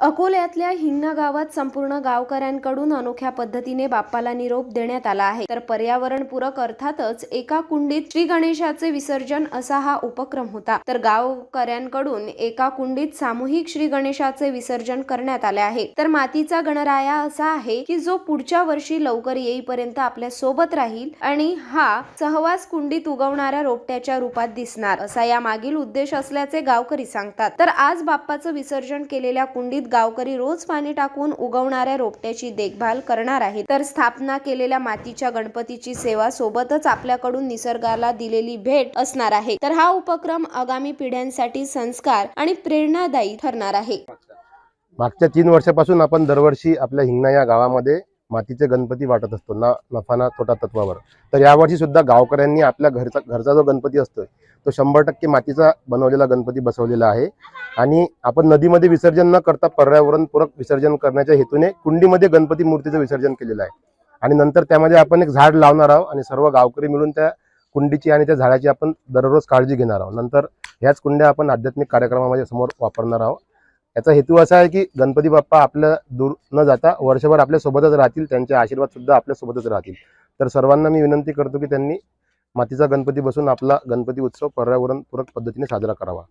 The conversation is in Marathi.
अकोल्यातल्या हिंगणा गावात संपूर्ण गावकऱ्यांकडून अनोख्या पद्धतीने बाप्पाला निरोप देण्यात आला आहे. तर पर्यावरणपूरक अर्थातच एका कुंडीत श्री गणेशाचे विसर्जन असा हा उपक्रम होता. तर गावकऱ्यांकडून एका कुंडीत सामूहिक श्री गणेशाचे विसर्जन करण्यात आले आहे. तर मातीचा गणराया असा आहे की जो पुढच्या वर्षी लवकर येईपर्यंत आपल्यासोबत राहील आणि हा सहवास कुंडीत उगवणाऱ्या रोपट्याच्या रूपात दिसणार असा या मागील उद्देश असल्याचे गावकरी सांगतात. तर आज बाप्पाचं विसर्जन केलेल्या कुंडीत गावकरी रोज पाणी टाकून उगवणाऱ्या रोपट्याची देखभाल करणार आहेत. तर स्थापना केलेल्या मातीच्या गणपतीची सेवा सोबतच आपल्याकडून निसर्गाला दिलेली भेट असणार आहे. तर हा उपक्रम आगामी पिढ्यांसाठी संस्कार आणि प्रेरणादायी ठरणार आहे. मागच्या तीन वर्षापासून आपण दरवर्षी आपल्या हिंगणा या गावामध्ये मातीचे गणपती वाटत असतो ना नफा ना तोटा तत्वावर. तर यावर्षी सुद्धा गावकऱ्यांनी आपल्या घरचा घरचा जो गणपती असतो तो शंभर टक्के मातीचा बनवलेला गणपती बसवलेला आहे. आणि आपण नदीमध्ये विसर्जन न करता पर्यावरणपूरक विसर्जन करण्याच्या हेतूने कुंडीमध्ये गणपती मूर्तीचं विसर्जन केलेलं आहे. आणि नंतर त्यामध्ये आपण एक झाड लावणार आहोत आणि सर्व गावकरी मिळून त्या कुंडीची आणि त्या झाडाची आपण दररोज काळजी घेणार आहोत. नंतर ह्याच कुंड्या आपण आध्यात्मिक कार्यक्रमामध्ये समोर वापरणार आहोत. याचा हेतू असा आहे की गणपती बाप्पा आपल्या दूर न जाता वर्षभर आपल्या सोबतच राहतील त्यांचे आशीर्वाद सुद्धा आपल्या सोबतच राहतील. तर सर्वांना मी विनंती करतो की त्यांनी मातीचा गणपती बसून आपला गणपती उत्सव पर्यावरणपूरक पद्धतीने साजरा करावा.